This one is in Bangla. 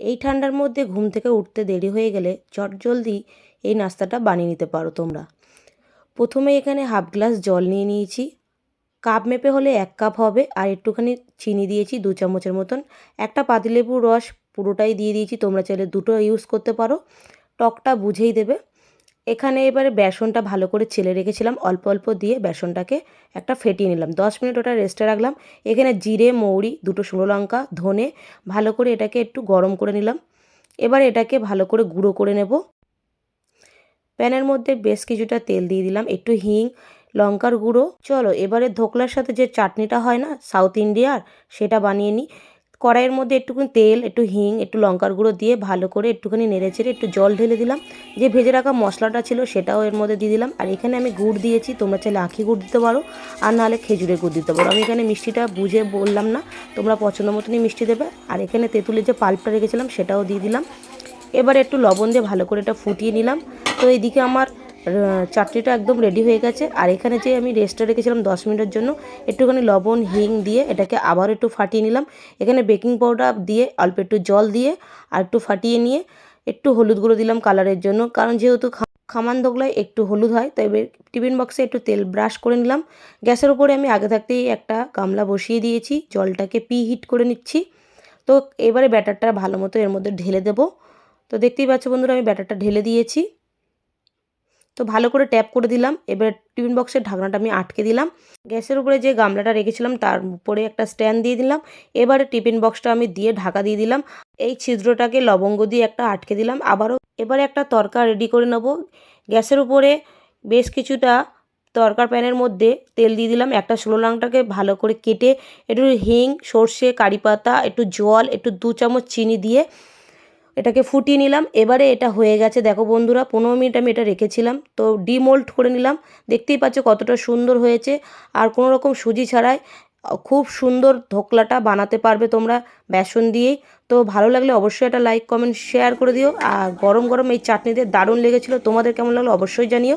এই ঠান্ডার মধ্যে ঘুম থেকে উঠতে দেরি হয়ে গেলে চট জলদি এই নাস্তাটা বানিয়ে নিতে পারো তোমরা। প্রথমে এখানে হাফ গ্লাস জল নিয়ে নিয়েছি। কাপ মেপে হলে এক কাপ হবে, আর একটুখানি চিনি দিয়েছি দু চামচের মতন। একটা পাতিলেবুর রস পুরোটাই দিয়ে দিয়েছি, তোমরা চাইলে দুটো ইউজ করতে পারো। টকটা বুঝেই দেবে। এখানে এবারে বেসনটা ভালো করে ছেলে রেখেছিলাম, অল্প অল্প দিয়ে বেসনটাকে একটা ফেটিয়ে নিলাম। দশ মিনিট ওটা রেস্টে রাখলাম। এখানে জিরে, মৌরি, দুটো শুকনো লঙ্কা, ধনে ভালো করে এটাকে একটু গরম করে নিলাম। এবার এটাকে ভালো করে গুঁড়ো করে নেব। প্যানের মধ্যে বেশ কিছুটা তেল দিয়ে দিলাম, একটু হিং, লঙ্কার গুঁড়ো। চলো, এবারে ধোকলার সাথে যে চাটনিটা হয় না, সাউথ ইন্ডিয়ার, সেটা বানিয়ে নিই। কড়াইয়ের মধ্যে একটুখানি তেল, একটু হিং, একটু লঙ্কার গুঁড়ো দিয়ে ভালো করে একটুখানি নেড়ে চেড়ে একটু জল ঢেলে দিলাম। যে ভেজে রাখা মশলাটা ছিল সেটাও এর মধ্যে দিয়ে দিলাম। আর এখানে আমি গুড় দিয়েছি, তোমরা চাইলে আখি গুড় দিতে পারো, আর নাহলে খেজুরের গুড় দিতে পারো। আমি এখানে মিষ্টিটা বুঝে বললাম না, তোমরা পছন্দ মতনই মিষ্টি দেবে। আর এখানে তেঁতুলের যে পাল্পটা রেখেছিলাম সেটাও দিয়ে দিলাম। এবার একটু লবণ দিয়ে ভালো করে এটা ফুটিয়ে নিলাম। তো এইদিকে আমার চাটনিটা একদম রেডি হয়ে গেছে। আর এখানে যে আমি রেস্টে রেখেছিলাম দশ মিনিটের জন্য, একটুখানি লবণ, হিং দিয়ে এটাকে আবার একটু ফাটিয়ে নিলাম। এখানে বেকিং পাউডার দিয়ে, অল্প একটু জল দিয়ে, আর একটু ফাটিয়ে নিয়ে একটু হলুদ গুঁড়ো দিলাম কালারের জন্য। কারণ যেহেতু খামান দোগলায় একটু হলুদ হয়, তাই টিফিন বক্সে একটু তেল ব্রাশ করে নিলাম। গ্যাসের উপরে আমি আগে থাকতেই একটা গামলা বসিয়ে দিয়েছি, জলটাকে পি হিট করে নিচ্ছি। তো এবারে ব্যাটারটা ভালো মতো এর মধ্যে ঢেলে দেবো। তো দেখতেই পাচ্ছ বন্ধুরা, আমি ব্যাটারটা ঢেলে দিয়েছি। তো ভালো করে ট্যাপ করে দিলাম। এবার টিফিন বক্সের ঢাকনাটা আমি আটকে দিলাম। গ্যাসের উপরে যে গামলাটা রেখেছিলাম, তার উপরে একটা স্ট্যান্ড দিয়ে দিলাম। এবারে টিফিন বক্সটা আমি দিয়ে ঢাকা দিয়ে দিলাম। এই ছিদ্রটাকে লবঙ্গ দিয়ে একটা আটকে দিলাম। আবারও এবারে একটা তরকা রেডি করে নেব। গ্যাসের উপরে বেশ কিছুটা তরকার প্যানের মধ্যে তেল দিয়ে দিলাম। একটা ষোলো লাংটাকে ভালো করে কেটে একটু হিং, সর্ষে, কারি পাতা, একটু জল, একটু দু চামচ চিনি দিয়ে এটাকে ফুটিয়ে নিলাম। এবারে এটা হয়ে গেছে, দেখো বন্ধুরা, পনেরো মিনিট আমি এটা রেখেছিলাম। তো ডিমোল্ড করে নিলাম। দেখতেই পাচ্ছ কতটা সুন্দর হয়েছে। আর কোনো রকম সুজি ছাড়াই খুব সুন্দর ধোকলাটা বানাতে পারবে তোমরা বেসন দিয়েই তো ভালো লাগলে অবশ্যই একটা লাইক, কমেন্ট শেয়ার করে দিও। আর গরম গরম এই চাটনিতে দারুণ লেগেছিলো। তোমাদের কেমন লাগল অবশ্যই জানিও।